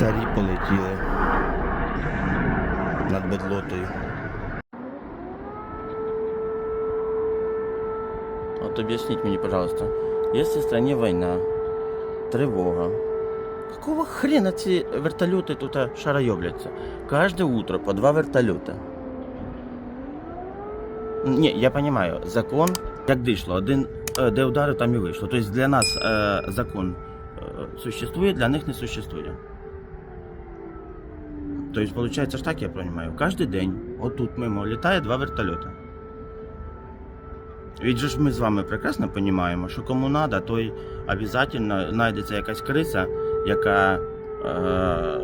Царі полетіли над бедлотою. Вот объясните мне, пожалуйста, если в стране война, тревога, какого хрена эти вертолеты тут а, шароебляться? Каждое утро по два вертолета. Не, я понимаю, закон, як дійшло, один е, де удари, там і вийшло. Тобто для нас е, закон е, существує, для них не существує. Тобто, виходить ж так, я розумію, кожен день отут мимо літає два вертольота. Ведь же ж ми з вами прекрасно розуміємо, що кому треба, той обов'язково знайдеться якась криса, яка е,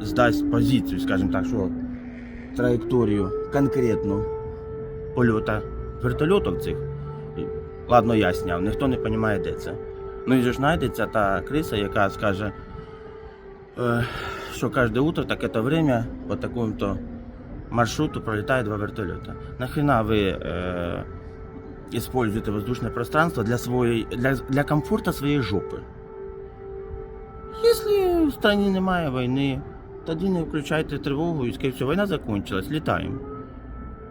здасть позицію, скажімо так, що траєкторію конкретну польота вертольотів цих. Ладно, я сняв, ніхто не розуміє, де це. Ну і ж знайдеться та криса, яка скаже, е, що кожне утро, так це время по такому-то маршруту пролітає два вертольота. Нахрена ви е, используєте воздушне пространство для, своєї, для, для комфорту своєї жопи? Якщо в країні немає війни, тоді не включайте тривогу і скажіть, все, війна закончилась, літаємо.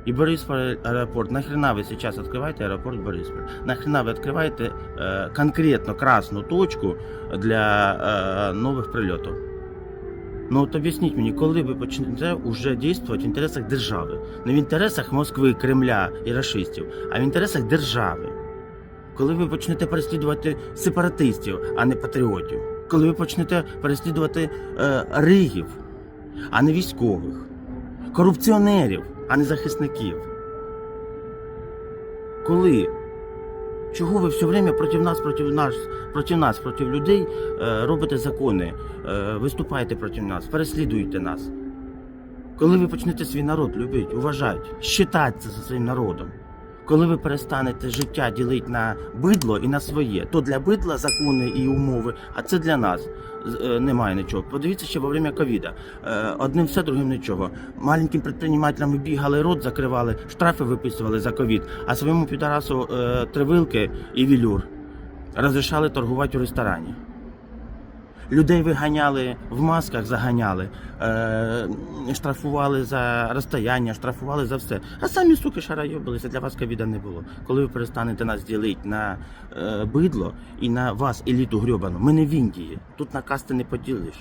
И Борисполь аэропорт. Нахрена вы сейчас открываете аэропорт Борисполь? Нахрена вы открываете э, конкретно красную точку для э, нових прильотів? Ну от об'ясніть мені, коли ви почнете вже діяти в інтересах держави, не в інтересах Москви, Кремля і расистів, а в інтересах держави. Коли ви почнете переслідувати сепаратистів, а не патріотів, коли ви почнете переслідувати е, ригів, а не військових, корупціонерів, а не захисників. Коли? Чого ви все время проти нас, проти нас, проти нас, проти людей е, робите закони, е, виступаєте проти нас, переслідуєте нас? Коли ви почнете свій народ любити, уважати, щитатися за своїм народом, коли ви перестанете життя ділити на бидло і на своє, то для бидла закони і умови, а це для нас е, немає нічого. Подивіться ще во время ковіда. Е, Одним все, другим нічого. Маленьким підприємцям бігали рот, закривали, штрафи виписували за ковід, а своєму підарасу е, тривилки і вілюр розрішали торгувати у ресторані. Людей виганяли в масках, заганяли, е, штрафували за розстояння, штрафували за все. А самі суки шарайобилися, для вас ковіда не було. Коли ви перестанете нас ділити на е, бидло і на вас, еліту грьобану, ми не в Індії. Тут на касти не поділиш.